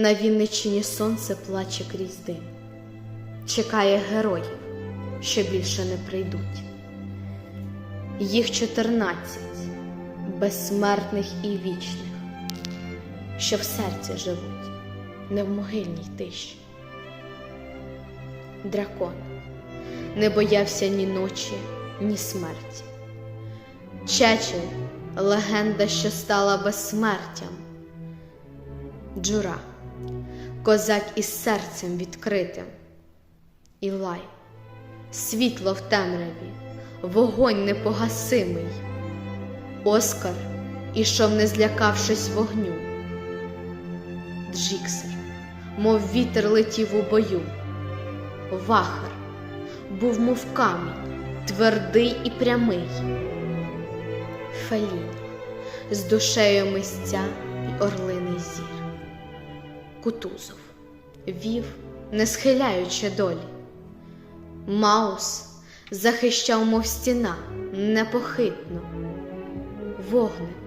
На Вінниччині сонце плаче крізь дим, чекає героїв, що більше не прийдуть. Їх чотирнадцять безсмертних і вічних, що в серці живуть, не в могильній тиші. Дракон не боявся ні ночі, ні смерті. Чечен легенда, що стала безсмертям. Джура, козак із серцем відкритим. Ілай, світло в темряві, вогонь непогасимий. Оскар ішов, не злякавшись вогню. Джіксер, мов вітер летів у бою. Вахар був, мов камінь, твердий і прямий. Фелінь з душею мисця й орлиний зір. Кутузов вів, не схиляючи долі. Маус захищав, мов стіна, непохитно. Вогник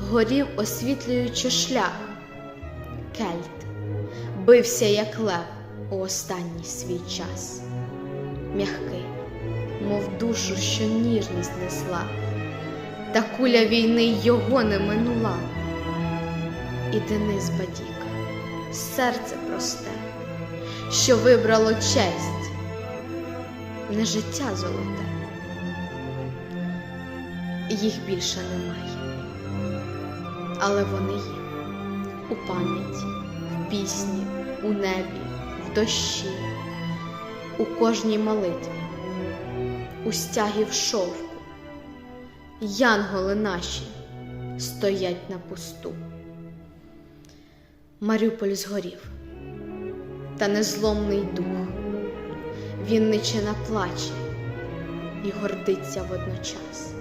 горів, освітлюючи шлях. Кельт бився, як лев у останній свій час. М'який, мов душу, що ніжність несла, та куля війни його не минула. І Денис Бадіка, серце просте, що вибрало честь, не життя золоте. Їх більше немає, але вони є у пам'яті, в пісні, у небі, в дощі, у кожній молитві, у стягі в шовку. Янголи наші стоять на пусту. Маріуполь згорів, та незломний дух. він Вінничина плаче і гордиться водночас.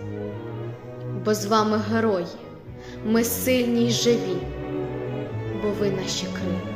Бо з вами герої, ми сильні й живі, бо ви наші крила.